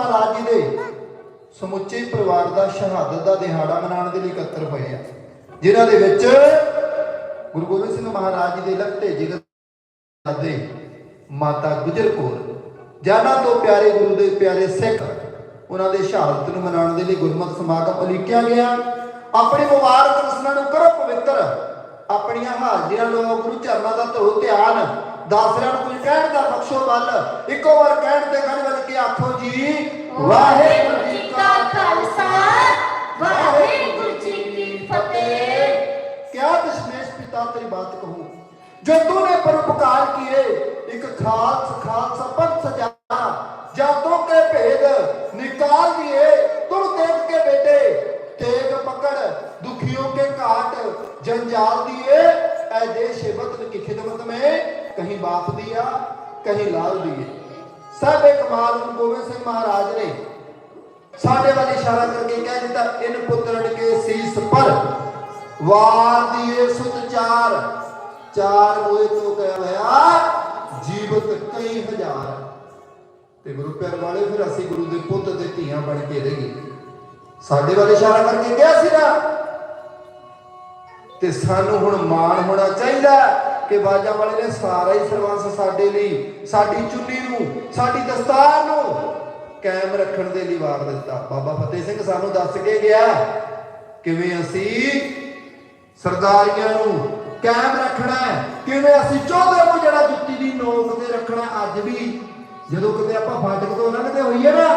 ਮਹਾਰਾਜ ਜੀ ਦੇ ਸਮੁੱਚੇ ਪਰਿਵਾਰ ਦਾ ਸ਼ਹਾਦਤ ਦਾ ਦਿਹਾੜਾ ਮਨਾਉਣ ਦੇ ਲਈ ਇਕੱਤਰ ਹੋਏ ਆ। ਜਿਨ੍ਹਾਂ ਦੇ ਵਿੱਚ ਗੁਰੂ ਗੋਬਿੰਦ ਸਿੰਘ ਮਹਾਰਾਜ ਜੀ ਦੇ ਲਖਤੇ ਜਿਗਰ ਦਾਦੇ ਮਾਤਾ ਗੁਜਰ ਕੌਰ, ਜਾਨਾਂ ਤੋਂ ਪਿਆਰੇ ਗੁਰੂ ਦੇ ਪਿਆਰੇ ਸਿੱਖ, ਉਹਨਾਂ ਦੇ ਸ਼ਹਾਦਤ ਨੂੰ ਮਨਾਉਣ ਦੇ ਲਈ ਗੁਰਮਤਿ ਸਮਾਗਮ ਉਲੀਕਿਆ ਗਿਆ। ਆਪਣੀ ਮੁਬਾਰਕ ਰਸਨਾ ਨੂੰ ਕਰੋ ਪਵਿੱਤਰ। ਆਪਣੀਆਂ ਹਾਜ਼ਰੀਆਂ ਲੋ ਗੁਰੂ ਚਰਨਾਂ ਦਾ ਧੋ ਧਿਆਨ। ਦਾਸਰਿਆਂ ਨੂੰ ਕੁਝ ਕਹਿਣ ਦਾ ਬਖਸ਼ੋ ਬਲ ਇੱਕੋ ਵਾਰ ਕਹਿਣ ਤੇ ਖੜ ਵੱਜ ਕੇ ਆਖੋ ਜੀ, ਵਾਹਿਗੁਰੂ ਜੀ ਕਾ ਖਾਲਸਾ। ਵਾਹਿਗੁਰੂ ਜੀ ਕੀ ਫਤਿਹ। ਕਿਆ ਦਸ਼ਮੇਸ਼ ਪਿਤਾ ਤੇਰੀ ਬਾਤ ਕਹੂੰ? ਜੋ ਤੂਨੇ ਪਰਉਪਕਾਰ ਕੀਏ, ਇੱਕ ਖਾਲਸ ਖਾਲਸਾ ਪੰਥ ਸਜਾ। ਜਾਂ ਤੋ ਕੇ ਭੇਦ ਨਿਕਾਲ ਦਿਏ ऐ देश वतन की खिदमत में कहीं बाप दिया कहीं लाल दिए सब एक कमाल गुरु गोबिंद सिंह महाराज ने ਸਾਡੇ ਵੱਲ ਇਸ਼ਾਰਾ ਕਰਕੇ ਕਹਿ ਦਿੱਤਾ ਇਨ ਪੁੱਤਰਣ ਕੇ ਸੀਸ ਪਰ ਵਾਰ ਦੀਏ ਸੁਤ ਚਾਰ ਚਾਰ ਮੋਏ ਤੋਂ ਕਹਿ ਹੋਇਆ ਜੀਵਤ ਕਈ ਹਜ਼ਾਰ ਤੇ ਗੁਰੂ ਪਿਆਰ ਵਾਲੇ ਫਿਰ ਅਸੀਂ ਗੁਰੂ ਦੇ ਪੁੱਤ ਦੇ ਧੀਆਂ ਬਣ ਕੇ ਰਹੀਏ ਸਾਡੇ ਵੱਲ ਇਸ਼ਾਰਾ ਕਰਕੇ ਕਿਹਾ ਸੀ ਨਾ ਤੇ ਸਾਨੂੰ ਹੁਣ ਮਾਣ ਹੋਣਾ ਚਾਹੀਦਾ ਕਿ ਬਾਜਾ ਵਾਲੇ ਨੇ ਸਾਰਾ ਹੀ ਸਰਵੰਸ ਸਾਡੇ ਲਈ, ਸਾਡੀ ਚੁੰਨੀ ਨੂੰ, ਸਾਡੀ ਦਸਤਾਰ ਨੂੰ ਕਾਇਮ ਰੱਖਣ ਦੇ ਲਈ ਵਾਰ ਦਿੱਤਾ। ਬਾਬਾ ਫਤਿਹ ਸਿੰਘ ਸਾਨੂੰ ਦੱਸ ਕੇ ਗਿਆ ਕਿਵੇਂ ਅਸੀਂ ਸਰਦਾਰੀਆਂ ਨੂੰ ਕਾਇਮ ਰੱਖਣਾ ਕਿਵੇਂ ਅਸੀਂ ਚੌਧਰ ਨੂੰ ਜਿਹੜਾ ਜੁੱਤੀ ਦੀ ਨੋਕ ਤੇ ਰੱਖਣਾ ਅੱਜ ਵੀ ਜਦੋਂ ਕਿਤੇ ਆਪਾਂ ਫਾਟਕ ਤੋਂ ਲੰਘਦੇ ਹੋਈਏ ਨਾ,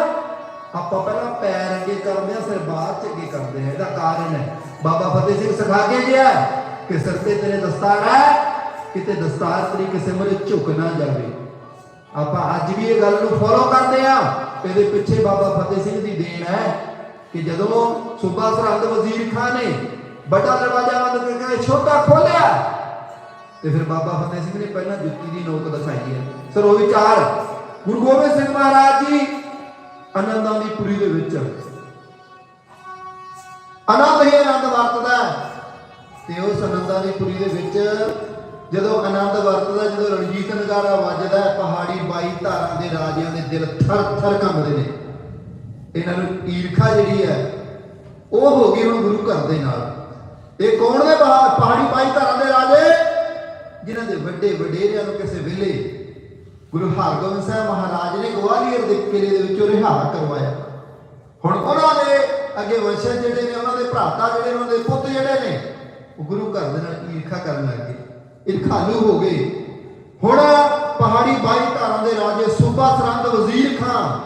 ਆਪਾਂ ਪਹਿਲਾਂ ਪੈਰ ਅੱਗੇ ਕਰਦੇ ਆ ਸਿਰ ਬਾਅਦ ਚ ਅੱਗੇ ਕਰਦੇ ਆ ਇਹਦਾ ਕਾਰਨ ਹੈ। ਬਾਬਾ ਫਤਿਹ ਸਿੰਘ ਸਿਖਾ ਕੇ ਗਿਆ ਕਿ ਸਿਰ ਤੇ ਤੇਰੇ ਦਸਤਾਰ ਹੈ, ਕਿਤੇ ਦਸਤਾਰ ਤੇਰੀ ਕਿਸੇ ਮਰੇ ਝੁਕ ਨਾ ਜਾਵੇ। ਆਪਾਂ ਅੱਜ ਵੀ ਇਹ ਗੱਲ ਨੂੰ ਫੋਲੋ ਕਰਦੇ ਆ ਇਹਦੇ ਪਿੱਛੇ ਬਾਬਾ ਫਤਿਹ ਸਿੰਘ ਦੀ ਦੇਣ ਹੈ ਕਿ ਜਦੋਂ ਸੂਬਾ ਸਰਹੰਦ ਵਜ਼ੀਰ ਖਾਨ ਨੇ ਵੱਡਾ ਦਰਵਾਜ਼ਾ ਬੰਦ ਕਰਕੇ ਛੋਟਾ ਖੋਲਿਆ ਤੇ ਫਿਰ ਬਾਬਾ ਫਤਿਹ ਸਿੰਘ ਨੇ ਪਹਿਲਾਂ ਜੁੱਤੀ ਦੀ ਨੋਕ ਦਿਖਾਈ ਹੈ। ਸਰ ਉਹ ਵਿਚਾਰ ਗੁਰੂ ਗੋਬਿੰਦ ਸਿੰਘ ਮਹਾਰਾਜ ਜੀ ਆਨੰਦਾਂ ਦੀ ਪੁਰੀ ਦੇ ਵਿੱਚ ਆਨੰਦ ਹੀ ਆਨੰਦ ਵਰਤਦਾ ਤੇ ਉਸ ਆਨੰਦਾਂ ਦੀ ਪੁਰੀ ਦੇ ਵਿੱਚ ਜਦੋਂ ਆਨੰਦ ਵਰਤਦਾ, ਜਦੋਂ ਰਣਜੀਤ ਨਗਾਰਾ ਵੱਜਦਾ ਪਹਾੜੀ 22 ਧਾਰਾਂ ਦੇ ਰਾਜਿਆਂ ਦੇ ਦਿਲ ਥਰ ਥਰ ਕੰਬਦੇ ਨੇ। ਇਹਨਾਂ ਨੂੰ ਈਰਖਾ ਜਿਹੜੀ ਹੈ, ਉਹ ਹੋ ਗਈ ਹੁਣ ਗੁਰੂ ਘਰ ਦੇ ਨਾਲ। ਇਹ ਕੌਣ ਨੇ ਪਹਾ- ਪਹਾੜੀ ਬਾਈ ਧਾਰਾਂ ਦੇ ਰਾਜੇ? ਜਿਨ੍ਹਾਂ ਦੇ ਵੱਡੇ ਵਡੇਰਿਆਂ ਨੂੰ ਕਿਸੇ ਵੇਲੇ ਗੁਰੂ ਹਰਗੋਬਿੰਦ ਸਾਹਿਬ ਮਹਾਰਾਜ ਨੇ ਗਵਾਲੀਅਰ ਦੇ ਕਿਲੇ ਦੇ ਵਿੱਚੋਂ ਰਿਹਾ ਕਰਵਾਇਆ। ਹੁਣ ਉਹਨਾਂ ਦੇ ਅੱਗੇ ਵੰਸ਼ਜ ਜਿਹੜੇ ਨੇ, ਉਹਨਾਂ ਦੇ ਭਰਾਤਾ ਜਿਹੜੇ ਉਹਨਾਂ ਦੇ ਪੁੱਤ ਜਿਹੜੇ ਨੇ, ਉਹ ਗੁਰੂ ਘਰ ਦੇ ਨਾਲ ਈਰਖਾ ਕਰਨ ਲੱਗ ਗਏ। ਈਰਖਾਲੂ ਹੋ ਗਏ। ਹੁਣ ਪਹਾੜੀ 22 ਧਾਰਾਂ ਦੇ ਰਾਜੇ ਸੂਬਾ ਸਰਹੰਦ ਵਜ਼ੀਰ ਖਾਨ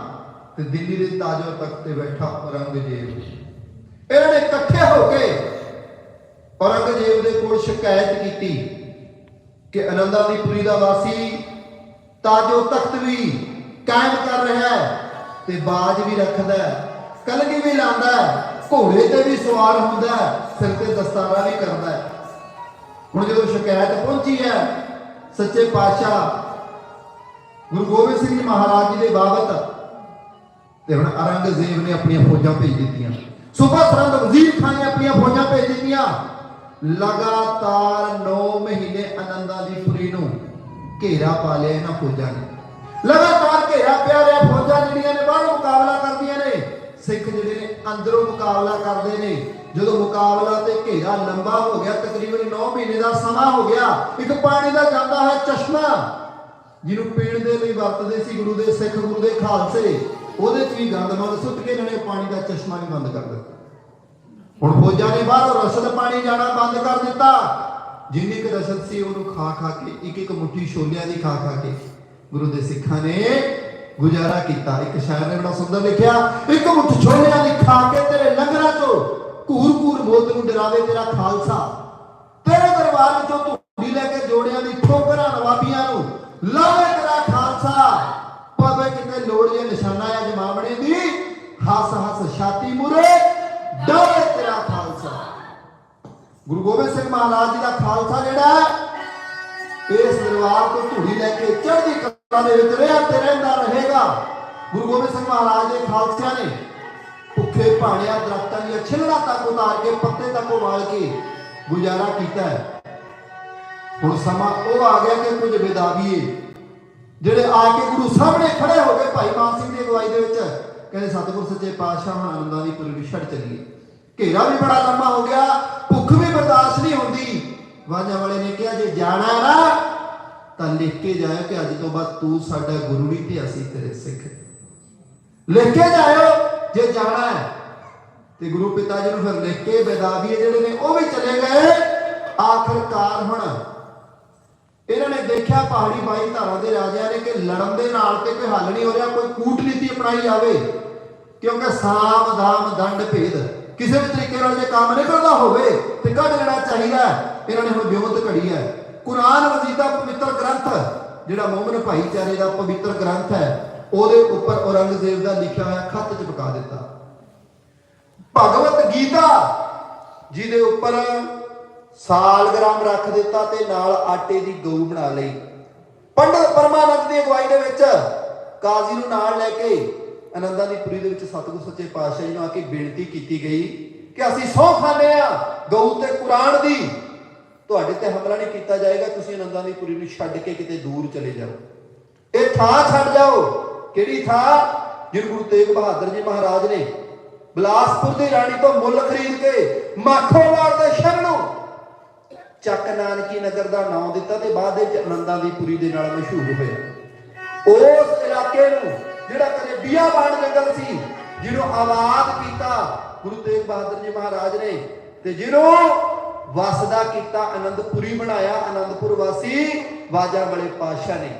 ਤੇ ਦਿੱਲੀ ਦੇ ਤਾਜੋ ਤਖਤ ਤੇ ਬੈਠਾ ਔਰੰਗਜ਼ੇਬ। ਇਹਨਾਂ ਨੇ ਇਕੱਠੇ ਹੋ ਕੇ ਔਰੰਗਜ਼ੇਬ ਦੇ ਕੋਲ ਸ਼ਿਕਾਇਤ ਕੀਤੀ ਕਿ ਆਨੰਦਾਂ ਦੀ ਪੁਰੀ ਦਾ ਵਾਸੀ ਤਾਜੋ ਤਖਤ ਵੀ ਕਾਇਮ ਕਰ ਰਿਹਾ ਹੈ ਤੇ ਬਾਜ ਵੀ ਰੱਖਦਾ ਹੈ। ਕਲਗੀ ਵੀ ਲਾਉਂਦਾ ਹੈ? ਘੋੜੇ ਤੇ ਵੀ ਸਵਾਰ ਹੁੰਦਾ ਸਿਰ ਤੇ ਦਸਤਾਰਾ ਵੀ ਕਰਦਾ ਹੈ। ਹੁਣ ਜਦੋਂ ਸ਼ਿਕਾਇਤ ਪਹੁੰਚੀ ਹੈ, ਸੱਚੇ ਪਾਤਸ਼ਾਹ ਗੁਰੂ ਗੋਬਿੰਦ ਸਿੰਘ ਜੀ ਮਹਾਰਾਜ ਜੀ ਦੇ ਬਾਬਤ, ਤੇ ਹੁਣ ਔਰੰਗਜ਼ੇਬ ਨੇ ਆਪਣੀਆਂ ਫੌਜਾਂ ਭੇਜ ਦਿੱਤੀਆਂ। ਸੂਬਾ ਸਰਹੰਦ ਵਜ਼ੀਰ ਖਾਨ ਨੇ ਆਪਣੀਆਂ ਫੌਜਾਂ ਭੇਜ ਦਿੱਤੀਆਂ। ਲਗਾਤਾਰ 9 ਮਹੀਨੇ ਆਨੰਦਾਂ ਦੀ ਪੁਰੀ ਨੂੰ ਘੇਰਾ ਪਾ ਲਿਆ ਇਹਨਾਂ ਫੌਜਾਂ ਨੇ। ਲਗਾਤਾਰ ਘੇਰਾ ਪਿਆ ਰਿਹਾ, ਫੌਜਾਂ ਜਿਹੜੀਆਂ ਨੇ, ਬਾਹਰ ਮੁਕਾਬਲਾ ਕਰਦੀਆਂ ਨੇ। ਸਿੱਖ ਜਿਹੜੇ ਨੇ ਅੰਦਰੋਂ ਮੁਕਾਬਲਾ ਕਰਦੇ ਨੇ। ਜਦੋਂ ਮੁਕਾਬਲਾ ਤੇ ਘੇਰਾ ਲੰਬਾ ਹੋ ਗਿਆ, ਤਕਰੀਬਨ 9 ਮਹੀਨੇ ਦਾ ਸਮਾਂ ਹੋ ਗਿਆ, ਇੱਕ ਪਾਣੀ ਦਾ ਜਾਂਦਾ ਹੈ ਚਸ਼ਮਾ, ਜਿਹਨੂੰ ਪੀਣ ਦੇ ਲਈ ਵਰਤਦੇ ਸੀ ਗੁਰੂ ਦੇ ਸਿੱਖ, ਗੁਰੂ ਦੇ ਖਾਲਸੇ। ਉਹਦੇ 'ਚ ਵੀ ਗੰਦ ਸੁੱਟ ਕੇ ਇਹਨਾਂ ਨੇ ਪਾਣੀ ਦਾ ਚਸ਼ਮਾ ਵੀ ਬੰਦ ਕਰ ਦਿੱਤਾ। ਹੁਣ ਫੌਜਾਂ ਨੇ ਬਾਹਰੋਂ ਰਸਦ ਪਾਣੀ ਜਾਣਾ ਬੰਦ ਕਰ ਦਿੱਤਾ। ਜਿੰਨੀ ਕੁ ਰਸਦ ਸੀ ਉਹਨੂੰ ਖਾ ਖਾ ਕੇ ਇੱਕ ਇੱਕ ਮੁੱਠੀ ਛੋਲਿਆਂ ਦੀ ਖਾ ਖਾ ਕੇ ਗੁਰੂ ਦੇ ਸਿੱਖਾਂ ਨੇ ਗੁਜ਼ਾਰਾ ਕੀਤਾ। ਇੱਕ ਸ਼ਾਇਰ ਨੇ ਬੜਾ ਸੁੰਦਰ ਲਿਖਿਆ ਇੱਕ ਮੁੱਠ ਛੋਲਿਆਂ ਦੀ ਖਾ ਕੇ ਤੇਰੇ ਲੰਗਰਾਂ ਚੋਂ ਘੂਰ ਘੂਰ ਮੋਤ ਨੂੰ ਡਰਾਵੇ ਤੇਰਾ ਖਾਲਸਾ। ਤੇਰੇ ਦਰਬਾਰ ਵਿੱਚੋਂ ਧੂੜੀ ਲੈ ਕੇ ਜੋੜਿਆਂ ਦੀ ਠੋਕਰਾਂ ਨਵਾਬੀਆਂ ਨੂੰ ਲਾਵੇ ਤੇਰਾ ਖਾਲਸਾ। ਪਵੇ ਕਿਤੇ ਲੋੜ ਜੇ ਨਿਸ਼ਾਨਾ ਆ ਜਮਾਵਣੇ ਦੀ ਹੱਸ ਹੱਸ ਛਾਤੀ ਮੁਰੇ ਡਾਵੇ ਤੇਰਾ ਖਾਲਸਾ। ਗੁਰੂ ਗੋਬਿੰਦ ਸਿੰਘ ਮਹਾਰਾਜ ਜੀ ਦਾ ਖਾਲਸਾ ਜਿਹੜਾ ਇਸ ਦਰਬਾਰ ਤੋਂ ਧੂੜੀ ਲੈ ਕੇ ਚੜ੍ਹਦੀ ਕਲਾ ਦੇ ਵਿੱਚ ਰਿਹਾ ਤੇ ਰਹਿੰਦਾ ਰਹੇਗਾ। ਗੁਰੂ ਗੋਬਿੰਦ ਸਿੰਘ ਮਹਾਰਾਜ ਦੇ ਖਾਲਸਿਆਂ ਨੇ ਭੁੱਖੇ ਭਾਣਿਆਂ ਦਰਖਤਾਂ ਦੀਆਂ ਛਿਲੜਾਂ ਤੱਕ ਉਤਾਰ ਕੇ, ਪੱਤੇ ਤੱਕ ਉਬਾਲ ਕੇ ਗੁਜ਼ਾਰਾ ਕੀਤਾ ਹੈ। ਹੁਣ ਸਮਾਂ ਉਹ ਆ ਗਿਆ ਕਿ ਕੁਝ ਵਿਦਾਵੀਏ ਜਿਹੜੇ ਆ ਕੇ ਗੁਰੂ ਸਾਹਮਣੇ ਖੜੇ ਹੋ ਗਏ ਭਾਈ ਮਾਨ ਸਿੰਘ ਦੀ ਅਗਵਾਈ ਦੇ ਵਿੱਚ, ਕਹਿੰਦੇ ਸਤਿਗੁਰ ਸੱਚੇ ਪਾਤਸ਼ਾਹ ਹੁਣ ਆਨੰਦਾਂ ਦੀ ਪੁਰੀ ਨੂੰ ਛੱਡ ਚੱਲੀਏ। ਘੇਰਾ ਵੀ ਬੜਾ ਲੰਮਾ ਹੋ ਗਿਆ, ਭੁੱਖ ਵੀ ਬਰਦਾਸ਼ਤ ਨਹੀਂ ਹੁੰਦੀ। ਵਾਜਾਂ ਵਾਲੇ ਨੇ ਕਿਹਾ, ਜੇ ਜਾਣਾ ਨਾ ਤਾਂ ਲਿਖ ਕੇ ਜਾਇਓ ਕਿ ਅੱਜ ਤੋਂ ਬਾਅਦ ਤੂੰ ਸਾਡਾ ਗੁਰੂ ਨਹੀਂ ਤੇ ਅਸੀਂ ਤੇਰੇ ਸਿੱਖ ਲਿਖ ਕੇ ਜਾਇਓ, ਜੇ ਜਾਣਾ ਹੈ ਤੇ ਗੁਰੂ ਪਿਤਾ ਜੀ ਨੂੰ ਫਿਰ ਲਿਖ ਕੇ ਬੇਦਾਬੀਏ ਜਿਹੜੇ ਨੇ, ਉਹ ਵੀ ਚਲੇ ਗਏ। ਆਖਰਕਾਰ ਹੁਣ ਇਹਨਾਂ ਨੇ ਦੇਖਿਆ ਪਹਾੜੀ ਬਾਈ ਧਾਰਾਂ ਦੇ ਰਾਜਿਆਂ ਨੇ ਕਿ ਲੜਨ ਦੇ ਨਾਲ ਤੇ ਕੋਈ ਹੱਲ ਨਹੀਂ ਹੋ ਰਿਹਾ, ਕੋਈ ਕੂਟਨੀਤੀ ਅਪਣਾਈ ਜਾਵੇ, ਕਿਉਂਕਿ ਸਾਮ, ਦਾਮ, ਦੰਡ ਭੇਦ ਕਿਸੇ ਵੀ ਤਰੀਕੇ ਨਾਲ ਜੇ ਕੰਮ ਨਿਕਲਦਾ ਹੋਵੇ ਤੇ ਕੱਢ ਲੈਣਾ ਚਾਹੀਦਾ ਇਹਨਾਂ ਨੇ ਹੁਣ ਵਿਉਂਤ ਘੜੀ ਹੈ। ਕੁਰਾਨ ਮਜੀਦ ਦਾ ਪਵਿੱਤਰ ਗ੍ਰੰਥ ਜਿਹੜਾ ਮੂਮਨ ਭਾਈਚਾਰੇ ਦਾ ਪਵਿੱਤਰ ਗ੍ਰੰਥ ਹੈ, ਉਹਦੇ ਉੱਪਰ ਔਰੰਗਜ਼ੇਬ ਦਾ ਲਿਖਿਆ ਹੋਇਆ ਖੱਤ ਚਿਪਕਾ ਦਿੱਤਾ। ਭਗਵਤ ਗੀਤਾ, ਜਿਹਦੇ ਉੱਪਰ ਸਾਲਗ੍ਰਾਮ ਰੱਖ ਦਿੱਤਾ ਤੇ ਨਾਲ ਆਟੇ ਦੀ ਗਊ ਬਣਾ ਲਈ। ਪੰਡਤ ਪਰਮਾਨੰਦ ਦੀ ਅਗਵਾਈ ਦੇ ਵਿੱਚ ਕਾਜ਼ੀ ਨੂੰ ਨਾਲ ਲੈ ਕੇ ਆਨੰਦਾਂ ਦੀ ਪੁਰੀ ਦੇ ਵਿੱਚ ਸਤਿਗੁਰ ਸੱਚੇ ਪਾਤਸ਼ਾਹ ਜੀ ਨੂੰ ਆ ਕੇ ਬੇਨਤੀ ਕੀਤੀ ਗਈ ਕਿ ਅਸੀਂ ਸੌ ਖਾਂਦੇ ਆ ਗਊ ਤੇ ਕੁਰਾਨ ਦੀ ਤੁਹਾਡੇ ਤੇ ਹਮਲਾ ਨਹੀਂ ਕੀਤਾ ਜਾਏਗਾ, ਤੁਸੀਂ ਆਨੰਦਾਂ ਦੀ ਪੁਰੀ ਨੂੰ ਛੱਡ ਕੇ ਕਿਤੇ ਦੂਰ ਚਲੇ ਜਾਓ। ਇਹ ਥਾਂ ਛੱਡ ਜਾਓ। ਕਿਹੜੀ ਥਾਂ? ਜਿਹਨੂੰ ਗੁਰੂ ਤੇਗ ਬਹਾਦਰ ਜੀ ਮਹਾਰਾਜ ਨੇ ਬਲਾਸਪੁਰ ਦੀ ਰਾਣੀ ਤੋਂ ਮੁੱਲ ਖਰੀਦ ਕੇ ਮਾਖੋਵਾਲ ਦੇ ਸ਼ਰਣੋਂ ਚੱਕ ਨਾਨਕੀ ਨਗਰ ਦਾ ਨਾਮ ਦਿੱਤਾ ਤੇ ਬਾਅਦ ਵਿੱਚ ਆਨੰਦਾਂ ਦੀ ਪੁਰੀ ਦੇ ਨਾਲ ਮਸ਼ਹੂਰ ਹੋਇਆ। ਉਸ ਇਲਾਕੇ ਨੂੰ ਜਿਹੜਾ ਕਦੇ ਬੀਆਬਾਨ ਜੰਗਲ ਸੀ, ਜਿਹਨੂੰ ਆਬਾਦ ਕੀਤਾ ਗੁਰੂ ਤੇਗ ਬਹਾਦਰ ਜੀ ਮਹਾਰਾਜ ਨੇ ਤੇ ਜਿਹਨੂੰ ਵਸਦਾ ਕੀਤਾ ਆਨੰਦਪੁਰੀ ਬਣਾਇਆ ਆਨੰਦਪੁਰ ਵਾਸੀ ਵਾਜਾ ਵਾਲੇ ਪਾਤਸ਼ਾਹ ਨੇ।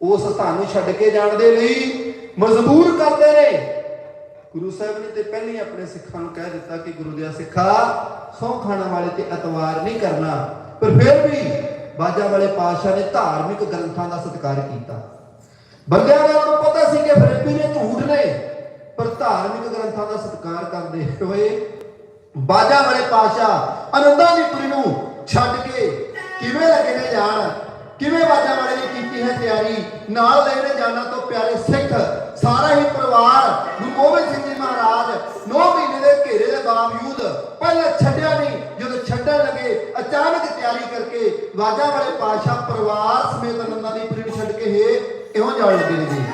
ਉਸ ਸਥਾਨ ਛੱਡ ਕੇ ਜਾਣ ਦੇ ਲਈ ਮਜਬੂਰ ਕਰਦੇ ਨੇ। ਗੁਰੂ ਸਾਹਿਬ ਨੇ ਤੇ ਪਹਿਲਾਂ ਹੀ ਆਪਣੇ ਸਿੱਖਾਂ ਨੂੰ ਕਹਿ ਦਿੱਤਾ ਕਿ ਗੁਰੂ ਦਿਆ ਸਿੱਖਾ ਸਹੁੰ ਖਾਣ ਵਾਲੇ ਤੇ ਅਤਵਾਰ ਨਹੀਂ ਕਰਨਾ। ਪਰ ਫਿਰ ਵੀ ਬਾਜਾ ਵਾਲੇ ਪਾਤਸ਼ਾਹ ਨੇ ਧਾਰਮਿਕ ਗ੍ਰੰਥਾਂ ਦਾ ਸਤਿਕਾਰ ਕੀਤਾ। ਬੰਦਿਆਂ ਨੂੰ ਉਹਨੂੰ ਪਤਾ ਸੀ ਕਿ ਫਰੇਬੀ ਨੇ ਝੂਠ ਨੇ, ਪਰ ਧਾਰਮਿਕ ਗ੍ਰੰਥਾਂ ਦਾ ਸਤਿਕਾਰ ਕਰਦੇ ਹੋਏ ਬਾਜਾ ਵਾਲੇ ਪਾਤਸ਼ਾਹ ਆਨੰਦਾਂ ਦੀ ਪੁਰੀ ਨੂੰ ਛੱਡ ਕੇ ਕਿਵੇਂ ਲੱਗੇ ਨੇ ਜਾਣ, ਕਿਵੇਂ ਬਾਜਾ ਵਾਲੇ ਨੇ ਕੀਤੀ ਹੈ ਤਿਆਰੀ, ਨਾਲ ਲੈ ਕੇ ਜਾਣਾ ਤੋਂ ਪਿਆਰੇ ਸਿੱਖ, ਸਾਰਾ ਹੀ ਪਰਿਵਾਰ ਗੁਰੂ ਗੋਬਿੰਦ ਸਿੰਘ ਜੀ ਮਹਾਰਾਜ 9 ਮਹੀਨੇ ਦੇ ਘੇਰੇ ਦੇ ਬਾਵਜੂਦ ਪਹਿਲਾਂ ਛੱਡਿਆ ਨਹੀਂ, ਜਦੋਂ ਛੱਡਣ ਲੱਗੇ, ਅਚਾਨਕ ਤਿਆਰੀ ਕਰਕੇ ਬਾਜਾ ਵਾਲੇ ਪਾਤਸ਼ਾਹ ਪਰਿਵਾਰ ਸਮੇਤ ਆਨੰਦਾਂ ਦੀ ਪੁਰੀ ਨੂੰ ਛੱਡ ਕੇ ਹੀ ਇਉਂ ਜਾਣ ਲੱਗੇ ਨੇ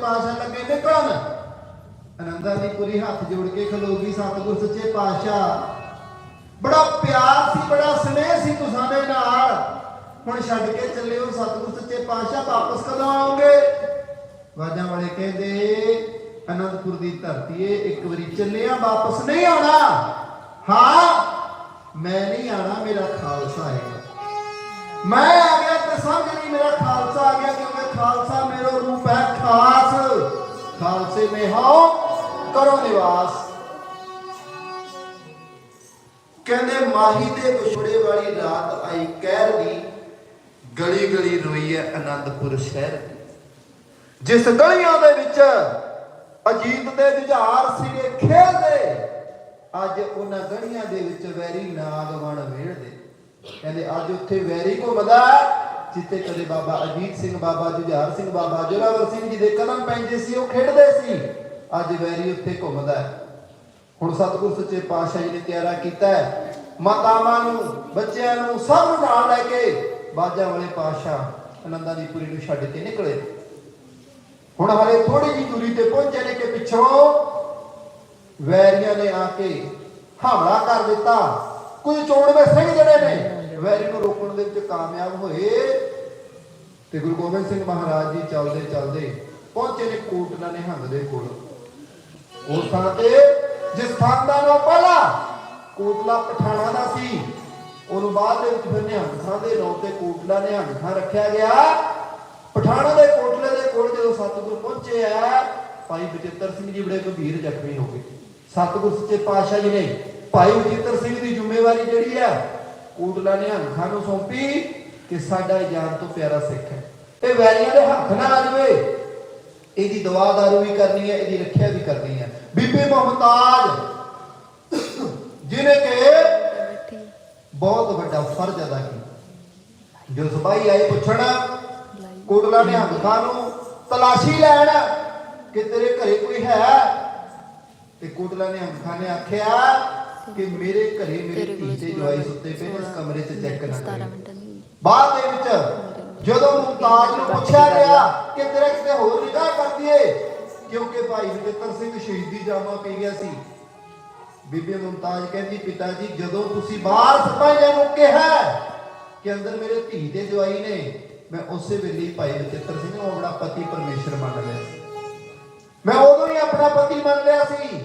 ਪਾਤਸ਼ਾਹ ਲੱਗੇ ਨਿਕਲਣ ਆਨੰਦਾਂ ਦੀ ਪੁਰੀ ਹੱਥ ਜੋੜ ਕੇ ਖਲੋਗੀ ਸਤਿਗੁਰ ਸੱਚੇ ਪਾਤਸ਼ਾਹ। ਬੜਾ ਪਿਆਰ ਸੀ, ਬੜਾ ਸਨੇਹ ਸੀ ਤੁਸਾਂ ਦੇ ਨਾਲ। ਹੁਣ ਛੱਡ ਕੇ ਚੱਲੇ ਸਤਿਗੁਰ ਸੱਚੇ ਪਾਤਸ਼ਾਹ, ਵਾਪਸ ਕਦੋਂ ਆਓਗੇ? ਵਾਜਾਂ ਵਾਲੇ ਕਹਿੰਦੇ, ਅਨੰਦਪੁਰ ਦੀ ਧਰਤੀ ਏ, ਇੱਕ ਵਾਰੀ ਚੱਲਿਆ, ਵਾਪਸ ਨਹੀਂ ਆਉਣਾ। ਹਾਂ, ਮੈਂ ਨਹੀਂ ਆਣਾ ਮੇਰਾ ਖਾਲਸਾ ਆਏਗਾ ਮੈਂ ਆ ਸਮਝ ਨਹੀਂ ਮੇਰਾ ਖਾਲਸਾ ਆ ਗਿਆ ਕਿਉਂਕਿ ਖਾਲਸਾ ਮੇਰਾ ਰੂਪ ਹੈ ਖਾਸ। ਖਾਲਸੇ ਮੇ ਹੋ ਕਰੋ ਨਿਵਾਸ। ਕਹਿੰਦੇ ਮਾਹੀ ਦੇ ਵਿਛੜੇ ਵਾਲੀ ਰਾਤ ਆਈ ਕਹਿਰ ਦੀ ਗਲੀ ਗਲੀ ਰੋਈ ਹੈ ਆਨੰਦਪੁਰ ਸ਼ਹਿਰ ਜਿਸ ਗਲੀਆਂ ਦੇ ਵਿੱਚ ਅਜੀਤ ਦੇ ਜੁਝਾਰ ਸੀਗੇ ਖੇਲਦੇ, ਅੱਜ ਉਹਨਾਂ ਗਲੀਆਂ ਦੇ ਵਿੱਚ ਵੈਰੀ ਨਾਗਵਣ ਵੇੜਦੇ ਕਹਿੰਦੇ ਅੱਜ ਉੱਥੇ ਵੈਰੀ ਘੁੰਮਦਾ ਜਿੱਥੇ ਕਦੇ ਬਾਬਾ ਅਜੀਤ ਸਿੰਘ, ਬਾਬਾ ਜੁਝਾਰ ਸਿੰਘ, ਬਾਬਾ ਜੋਰਾਵਰ ਸਿੰਘ ਜੀ ਦੇ ਕਦਮ ਪੈਂਦੇ ਸੀ, ਉਹ ਖੇਡਦੇ ਸੀ। ਅੱਜ ਵੈਰੀ ਉੱਥੇ ਘੁੰਮਦਾ ਹੈ। ਹੁਣ ਸਤਿਗੁਰ ਸੱਚੇ ਪਾਤਸ਼ਾਹ ਜੀ ਨੇ ਤਿਆਰਾ ਕੀਤਾ ਹੈ। ਮਾਤਾਵਾਂ ਨੂੰ, ਬੱਚਿਆਂ ਨੂੰ, ਸਭ ਨੂੰ ਨਾਲ ਲੈ ਕੇ ਬਾਜਾਂ ਵਾਲੇ ਪਾਤਸ਼ਾਹ ਆਨੰਦਾਂ ਦੀ ਪੁਰੀ ਨੂੰ ਛੱਡ ਕੇ ਨਿਕਲੇ। ਹੁਣ ਹਲੇ ਥੋੜੀ ਜੀ ਦੂਰੀ ਤੇ ਪਹੁੰਚੇ ਨੇ ਕਿ ਪਿੱਛੋਂ ਵੈਰੀਆਂ ਨੇ ਆ ਕੇ ਹਮਲਾ ਕਰ ਦਿੱਤਾ। ਕੁਝ ਚੋਣਵੇਂ ਸਿੰਘ ਜਿਹੜੇ ਨੇ, ਵੈਰੀ ਨੂੰ ਰੋਕਣ ਦੇ ਵਿੱਚ ਕਾਮਯਾਬ ਹੋਏ। ਤੇ ਗੁਰੂ ਗੋਬਿੰਦ ਸਿੰਘ ਮਹਾਰਾਜ ਜੀ ਚੱਲਦੇ ਚੱਲਦੇ ਪਹੁੰਚੇ ਨੇ ਕੋਟਲਾ ਨਿਹੰਗ ਦੇ ਕੋਲ। ਉਸ ਥਾਂ ਤੇ, ਜਿਸ ਥਾਂ ਦਾ ਨਾਮ ਪਹਿਲਾ ਕੋਟਲਾ ਪਠਾਣਾ ਦਾ ਸੀ, ਉਹਨੂੰ ਬਾਅਦ ਦੇ ਵਿੱਚ ਫਿਰ ਨਿਹੰਗ ਖਾਂ ਦੇ ਨਾਂ ਤੇ ਕੋਟਲਾ ਨਿਹੰਗ ਥਾਂ ਰੱਖਿਆ ਗਿਆ। ਪਠਾਣਾ ਦੇ ਕੋਟਲੇ ਦੇ ਕੋਲ ਜਦੋਂ ਸਤਿਗੁਰ ਪਹੁੰਚੇ ਆ, ਭਾਈ ਬਚਿੱਤਰ ਸਿੰਘ ਜੀ ਬੜੇ ਗੰਭੀਰ ਜ਼ਖਮੀ ਹੋ ਗਏ। ਸਤਿਗੁਰ ਸੱਚੇ ਪਾਤਸ਼ਾਹ ਜੀ ਨੇ ਭਾਈ ਬਚਿੱਤਰ ਸਿੰਘ ਦੀ ਜ਼ਿੰਮੇਵਾਰੀ ਜਿਹੜੀ ਆ, ਕੋਟਲਾ ਨਿਹੰਗ ਖਾਂ ਨੂੰ ਸੌਂਪੀ। ਕਿ ਸਾਡਾ ਜਾਨ ਤੋਂ ਪਿਆਰਾ ਸਿੱਖ ਹੈ। ਇਹ ਵੈਰੀਆਂ ਦੇ ਹੱਥ ਨਾ ਆ ਜਾਵੇ। ਇਹਦੀ ਦਵਾ ਦਾਰੂ ਵੀ ਕਰਨੀ ਹੈ ਇਹਦੀ ਰੱਖਿਆ ਵੀ ਕਰਨੀ ਹੈ। ਬੀਬੀ ਮੁਹਤਾਜ ਜਿਹਨੇ ਕਿ ਬਹੁਤ ਵੱਡਾ ਫਰਜ਼ ਅਦਾ ਕੀਤਾ। ਜੋ ਸਿਪਾਹੀ ਆਏ ਪੁੱਛਣ ਕੋਟਲਾ ਨੇ ਖਾਨ ਨੂੰ ਤਲਾਸ਼ੀ ਲੈਣ ਕਿ ਤੇਰੇ ਘਰੇ ਕੋਈ ਹੈ? ਤੇ ਕੋਟਲਾ ਨੇ ਖਾਨ ਨੇ ਆਖਿਆ ਕਿ ਮੇਰੇ ਘਰੇ ਮੇਰੇ ਧੀ ਤੇ ਜਵਾਈ ਸੁੱਤੇ ਪਏ ਇਸ ਕਮਰੇ 'ਚ ਚੈੱਕ ਨਾ ਕਰੇ। ਬਾਅਦ ਦੇ ਵਿੱਚ ਜਦੋਂ ਮੁਮਤਾਜ ਨੂੰ ਪੁੱਛਿਆ ਗਿਆ ਕਿ ਤੇਰੇ ਕਿਤੇ ਹੋਰ ਨਿਕਾਹ ਕਰ ਦਈਏ, ਕਿਉਂਕਿ ਭਾਈ ਬਚਿੱਤਰ ਸਿੰਘ ਸ਼ਹੀਦੀ ਜਾਮਾ ਪੀ ਗਿਆ ਸੀ। ਬੀਬੀ ਮੁਮਤਾਜ ਕਹਿੰਦੀ ਪਿਤਾ ਜੀ ਜਦੋਂ ਤੁਸੀਂ ਬਾਹਰ ਸਿਪਾਹੀਆਂ ਨੂੰ ਕਿਹਾ ਕਿ ਅੰਦਰ ਮੇਰੇ ਧੀ ਦੇ ਜਵਾਈ ਨੇ, ਮੈਂ ਉਸੇ ਵੇਲੇ ਭਾਈ ਬਚਿੱਤਰ ਸਿੰਘ ਨੂੰ ਆਪਣਾ ਪਤੀ ਪਰਮੇਸ਼ਰ ਮੰਨ ਲਿਆ ਸੀ। ਮੈਂ ਉਦੋਂ ਹੀ ਆਪਣਾ ਪਤੀ ਮੰਨ ਲਿਆ ਸੀ।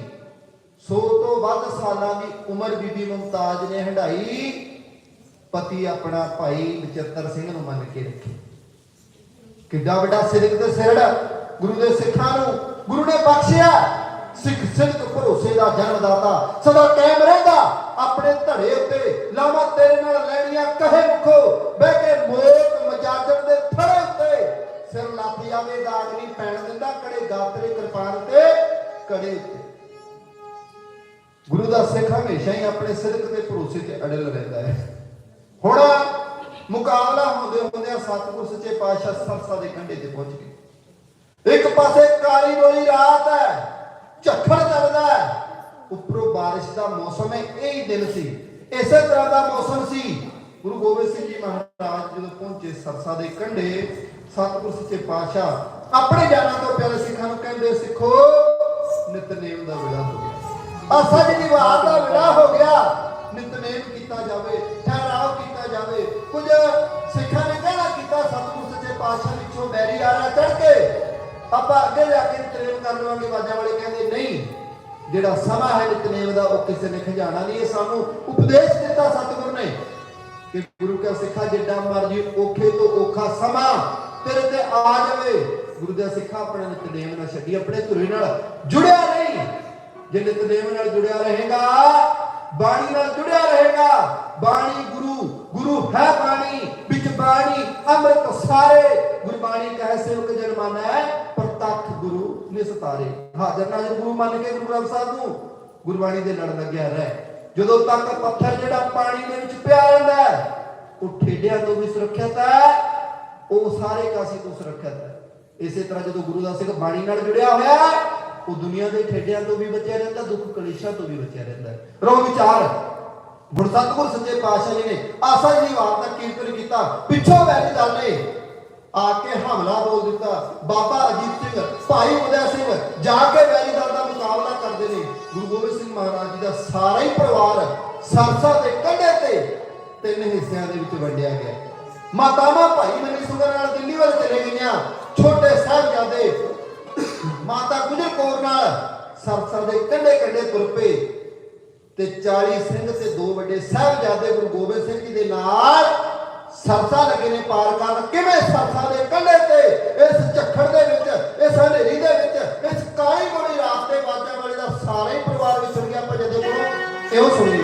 ਸੋ ਤੋਂ ਵੱਧ ਸਾਲਾਂ ਦੀ ਉਮਰ ਬੀਬੀ ਮੁਮਤਾਜ ਨੇ ਹੰਡਾਈ ਪਤੀ ਆਪਣਾ ਭਾਈ ਬਚਿੱਤਰ ਸਿੰਘ ਨੂੰ ਮੰਨ ਕੇ ਰੱਖੇ। ਕਿੱਡਾ ਵੱਡਾ ਸਿਰਕ ਤੇ ਸਿਰੜ ਗੁਰੂ ਦੇ ਸਿੱਖਾਂ ਨੂੰ, ਗੁਰੂ ਨੇ ਬਖਸ਼ਿਆ। ਸਿੱਖ ਸਿੱਖ ਭਰੋਸੇ ਦਾ ਜਨਮਦਾਤਾ ਸਦਾ ਕਾਇਮ ਰਹਿੰਦਾ। ਆਪਣੇ ਧੜੇ ਉੱਤੇ ਲਾਵਾ ਤੇਰੇ ਨਾਲ ਲੈਣੀਆਂ ਕਹੇ ਮੁਖੋ। ਬਹਿ ਕੇ ਮੋਤ ਮਜਾਜਣ ਦੇ ਥੜੇ ਉੱਤੇ ਸਿਰ ਲੱਥ ਜਾਵੇ ਦਾਗ ਨਹੀਂ ਪੈਣ ਦਿੰਦਾ ਕੜੇ ਗਾਤਰੇ ਕਿਰਪਾਨ ਤੇ, ਕੜੇ ਉੱਤੇ। ਗੁਰੂ ਦਾ ਸਿੱਖ ਹਮੇਸ਼ਾ ਹੀ ਆਪਣੇ ਸਿਰਕ ਤੇ ਭਰੋਸੇ ਤੇ ਅੜਲ ਰਹਿੰਦਾ ਹੈ। ਹੁਣ ਮੁਕਾਬਲਾ ਹੁੰਦੇ ਹੁੰਦੇ ਸਤਿਗੁਰ ਸੱਚੇ ਪਾਤਸ਼ਾਹ ਸਰਸਾ ਦੇ ਕੰਢੇ ਤੇ ਪਹੁੰਚ ਗਏ। ਇੱਕ ਪਾਸੇ ਕਾਲੀ ਬੋਲੀ ਰਾਤ ਹੈ, ਝੱਖੜ ਚੱਲਦਾ ਹੈ। ਉੱਪਰੋਂ ਬਾਰਿਸ਼ ਦਾ ਮੌਸਮ ਹੈ, ਇਹ ਹੀ ਦਿਨ ਸੀ। ਇਸੇ ਤਰ੍ਹਾਂ ਦਾ ਮੌਸਮ ਸੀ। ਗੁਰੂ ਗੋਬਿੰਦ ਸਿੰਘ ਜੀ ਮਹਾਰਾਜ ਜਦੋਂ ਪਹੁੰਚੇ ਸਰਸਾ ਦੇ ਕੰਢੇ, ਸਤਿਗੁਰ ਸੱਚੇ ਪਾਤਸ਼ਾਹ ਆਪਣੇ ਜਾਨਾਂ ਤੋਂ ਪਿਆਰੇ ਸਿੱਖਾਂ ਨੂੰ ਕਹਿੰਦੇ, ਸਿੱਖੋ, ਨਿਤਨੇਮ ਦਾ ਵੇਲਾ ਹੋ ਗਿਆ। ਅਸਜ ਸੱਜ ਦਾ ਵੇਲਾ ਹੋ ਗਿਆ। ਨਿਤਨੇਮ ਕੀਤਾ ਜਾਵੇ ਠਹਿਰਾਓ ਕੀਤਾ ਜਾਵੇ। ਕੁਝ ਸਿੱਖਾਂ ਨੇ ਕਹਿਣਾ ਕੀਤਾ, ਸਤਿਗੁਰ ਸੱਚੇ ਪਾਤਸ਼ਾਹ ਵਿੱਚੋਂ ਬੈਰੀ ਆਰਾ ਚੜ ਕੇ ਆਪਾਂ ਅੱਗੇ ਜਾ ਕੇ ਨਿਤਨੇਮ ਕਰ ਲਵਾਂਗੇ। ਬਾਜਾਂ ਵਾਲੇ ਕਹਿੰਦੇ, ਨਹੀਂ, ਜਿਹੜਾ ਸਮਾਂ ਹੈ ਨਿਤਨੇਮ ਦਾ, ਉਹ ਕਿਸੇ ਨੇ ਖਜ਼ਾਨਾ ਨਹੀਂ। ਇਹ ਸਾਨੂੰ ਉਪਦੇਸ਼ ਦਿੱਤਾ ਸਤਿਗੁਰ ਨੇ ਕਿ ਗੁਰੂ ਕਾ ਸਿੱਖਾ ਜਿੱਡਾ ਮਰਜ਼ੀ ਔਖੇ ਤੋਂ ਔਖਾ ਸਮਾਂ ਤੇਰੇ ਤੇ ਆ ਜਾਵੇ। ਗੁਰੂ ਦਾ ਸਿੱਖਾ ਆਪਣੇ ਨਿਤਨੇਮ ਨਾਲ ਛੱਡੀ, ਆਪਣੇ ਧੁਰੇ ਨਾਲ ਜੁੜਿਆ ਨਹੀਂ। ਜੇ ਨਿਤਨੇਮ ਨਾਲ ਜੁੜਿਆ ਰਹੇਗਾ, ਬਾਣੀ ਨਾਲ ਜੁੜਿਆ ਰਹੇਗਾ, ਬਾਣੀ ਗੁਰੂ ਗੁਰੂ ਹੈ ਬਾਣੀ ਵਿੱਚ ਬਾਣੀ ਅੰਮ੍ਰਿਤ ਸਾਰੇ। ਗੁਰਬਾਣੀ ਕਹੇ ਸੇਵਕ ਜਨ ਮਾਨੈ ਪ੍ਰਤੱਖ ਗੁਰੂ ਨਿਸਤਾਰੇ ਹਾਜ਼ਰ ਨਾਜ਼ਰ ਗੁਰੂ ਮੰਨ ਕੇ ਗੁਰੂ ਗ੍ਰੰਥ ਸਾਹਿਬ ਨੂੰ ਗੁਰਬਾਣੀ ਦੇ ਲੜ ਲੱਗਿਆ ਰਹਿ। ਜਦੋਂ ਤੱਕ ਪੱਥਰ ਜਿਹੜਾ ਪਾਣੀ ਦੇ ਵਿੱਚ ਪਿਆ ਰਹਿੰਦਾ ਹੈ, ਉਹ ਠੇਡਿਆਂ ਤੋਂ ਵੀ ਸੁਰੱਖਿਅਤ ਹੈ ਉਹ ਸਾਰੇ ਕਾਸੀ ਤੋਂ ਸੁਰੱਖਿਅਤ ਹੈ। ਇਸੇ ਤਰ੍ਹਾਂ ਜਦੋਂ ਗੁਰੂ ਦਾ ਸਿੱਖ ਬਾਣੀ ਨਾਲ ਜੁੜਿਆ ਹੋਇਆ ਹੈ, ਉਹ ਦੁਨੀਆ ਦੇ ਠੇਡਿਆਂ ਤੋਂ ਵੀ ਬਚਿਆ ਰਹਿੰਦਾ ਦੁੱਖ ਕਲੇਸ਼ਾਂ ਤੋਂ ਵੀ ਬਚਿਆ ਰਹਿੰਦਾ ਹੈ। ਰੋ ਵਿਚਾਰ। ਗੁਰ ਸਤਿਗੁਰ ਸੱਚੇ ਪਾਤਸ਼ਾਹ ਜੀ ਨੇ ਆਸਾ ਜੀ ਦੀ ਦਾ ਕੀਰਤਨ ਕੀਤਾ, ਪਿੱਛੋਂ ਵੈਰੀ ਦਲ ਆ ਕੇ ਹਮਲਾ ਬੋਲ ਦਿੱਤਾ, ਬਾਬਾ ਅਜੀਤ ਸਿੰਘ, ਭਾਈ ਉਦੈ ਸਿੰਘ, ਜਾ ਕੇ ਵੈਰੀ ਦਾ ਮੁਕਾਬਲਾ ਕਰਦੇ ਨੇ। ਗੁਰੂ ਗੋਬਿੰਦ ਸਿੰਘ ਮਹਾਰਾਜ ਜੀ ਦਾ ਸਾਰਾ ਹੀ ਪਰਿਵਾਰ ਸਰਸਾ ਦੇ ਕੰਢੇ ਤੇ ਤਿੰਨ ਹਿੱਸਿਆਂ ਦੇ ਵਿੱਚ ਵੰਡਿਆ ਗਿਆ। ਮਾਤਾਵਾਂ ਭਾਈ ਮਨੀ ਸੁਗਰ ਨਾਲ ਦਿੱਲੀ ਵੱਲ ਚਲੇ ਗਈਆਂ, ਛੋਟੇ ਸਾਹਿਬਜ਼ਾਦੇ ਮਾਤਾ ਗੁਜਰ ਕੌਰ ਨਾਲ ਸਰਸਾ ਦੇ ਕੰਢੇ ਕੰਢੇ ਤੁਰ ਪਏ। ਤੇ 40 ਸਿੰਘ ਤੇ ਦੋ ਵੱਡੇ ਸਾਹਿਬਜ਼ਾਦੇ ਗੁਰੂ ਗੋਬਿੰਦ ਸਿੰਘ ਜੀ ਦੇ ਨਾਲ ਸਰਸਾ ਲੱਗੇ ਨੇ ਪਾਰ ਕਰਨ। ਕਿਵੇਂ ਸਰਸਾ ਦੇ ਕੰਢੇ ਤੇ? ਇਸ ਝੱਖੜ ਦੇ ਵਿੱਚ ਇਸ ਹਨੇਰੀ ਦੇ ਵਿੱਚ ਇਸ ਕਾਲੀ ਗੋਲੀ ਰਾਸਤੇ ਵਾਜਾਂ ਵਾਲੇ ਦਾ ਸਾਰਾ ਪਰਿਵਾਰ ਵਿਛੜ ਗਿਆ ਆਪਾਂ ਜਦੋਂ ਕੋਲੋਂ ਇਹੋ ਸੁਣੀਏ।